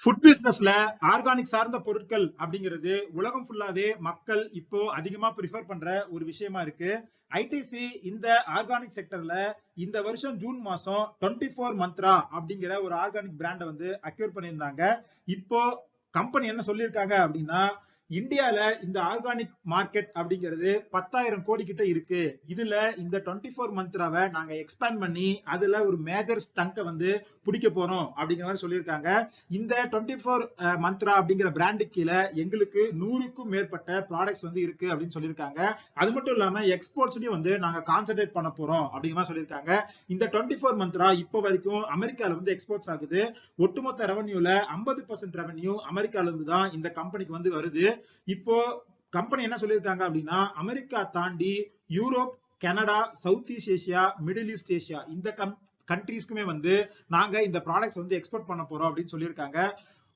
Food பிசினஸ்ல organic சார்ந்த பொருட்கள் அப்படிங்கிறது உலகம் ஃபுல்லாவே மக்கள் இப்போ அதிகமா ப்ரிஃபர் பண்ற ஒரு விஷயமா இருக்கு. ஐடிசி இந்த ஆர்கானிக் செக்டர்ல இந்த வருஷம் ஜூன் மாசம் டுவெண்ட்டி ஃபோர் மந்த்ரா அப்படிங்கிற ஒரு ஆர்கானிக் பிராண்டை வந்து அக்யூர் பண்ணியிருந்தாங்க. இப்போ கம்பெனி என்ன சொல்லியிருக்காங்க அப்படின்னா இந்தியால இந்த ஆர்கானிக் மார்க்கெட் அப்படிங்கிறது பத்தாயிரம் கோடி கிட்ட இருக்கு. இதுல இந்த டுவெண்ட்டி ஃபோர் மந்த்ராவை நாங்க எக்ஸ்பேண்ட் பண்ணி அதுல ஒரு மேஜர் ஸ்டங்கை வந்து பிடிக்க போறோம் அப்படிங்கிற மாதிரி சொல்லியிருக்காங்க. இந்த டுவெண்ட்டி ஃபோர் மந்த்ரா அப்படிங்கிற பிராண்டு கீழே எங்களுக்கு நூறுக்கும் மேற்பட்ட ப்ராடக்ட்ஸ் வந்து இருக்கு அப்படின்னு சொல்லியிருக்காங்க. அது மட்டும் இல்லாம எக்ஸ்போர்ட்ஸ்லயும் வந்து நாங்க கான்சென்ட்ரேட் பண்ண போறோம் அப்படிங்கிற மாதிரி சொல்லியிருக்காங்க. இந்த டுவெண்ட்டி ஃபோர் மந்த்ரா இப்போ வரைக்கும் அமெரிக்கால வந்து எக்ஸ்போர்ட்ஸ் ஆகுது. ஒட்டுமொத்த ரெவன்யூல ஐம்பது பர்சன்ட் ரெவன்யூ அமெரிக்கால இருந்து தான் இந்த கம்பெனிக்கு வந்து வருது. இப்போ கம்பெனி என்ன சொல்லியிருக்காங்க அப்படின்னா அமெரிக்கா தாண்டி Europe Canada South East Asia Middle East Asia இந்த கம் கண்ட்ரீஸ்க்குமே வந்து நாங்க இந்த ப்ராடக்ட்ஸ் வந்து எக்ஸ்போர்ட் பண்ண போறோம் அப்படின்னு சொல்லியிருக்காங்க.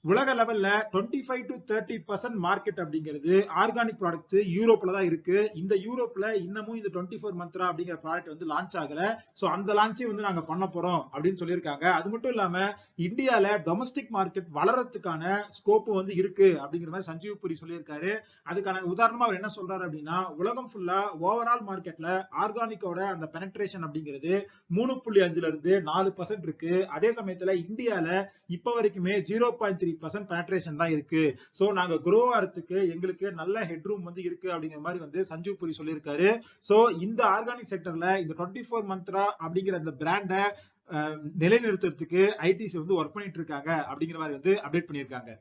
உலக லெவல்ல twenty five to thirty percent market அப்படிங்கிறது ஆர்கானிக் ப்ராடக்ட் யூரோப்ல தான் இருக்கு. இந்த யூரோப்ல இன்னமும் இந்த டுவெண்ட்டி ஃபோர் மந்த்ரா அப்படிங்கிற ப்ராடக்ட் வந்து லான்ச் ஆகல. சோ அந்த லான்ச்சே வந்து நாங்க பண்ண போறோம் அப்படின்னு சொல்லியிருக்காங்க. அது மட்டும் இல்லாம இந்தியால டொமஸ்டிக் மார்க்கெட் வளர்றதுக்கான ஸ்கோப்பு வந்து இருக்கு அப்படிங்கிற மாதிரி சஞ்சீவ் புரி சொல்லியிருக்காரு. அதுக்கான உதாரணமா அவர் என்ன சொல்றாரு அப்படின்னா உலகம் ஃபுல்லா ஓவரால் மார்க்கெட்ல ஆர்கானிக்கோட அந்த பெனட்ரேஷன் அப்படிங்கிறது மூணு புள்ளி அஞ்சுல இருந்து நாலு பர்சன்ட் இருக்கு. அதே சமயத்துல இந்தியால இப்ப வரைக்குமே zero point three percent penetration தான் இருக்கு. சோ நாங்க குரோ ஆகிறதுக்கு எங்களுக்கு நல்ல ஹெட்ரூம் வந்து இருக்கு அப்படிங்கிற மாதிரி வந்து சஞ்சீவ் புரி சொல்லியிருக்காரு. சோ இந்த ஆர்கானிக் செக்டர்ல இந்த டுவெண்ட்டி ஃபோர் மந்த்ரா அப்படிங்கிற அந்த பிராண்டை நிலைநிறுத்துறதுக்கு ஐடிசி வந்து ஒர்க் பண்ணிட்டு இருக்காங்க அப்படிங்கிற மாதிரி வந்து அப்டேட் பண்ணியிருக்காங்க.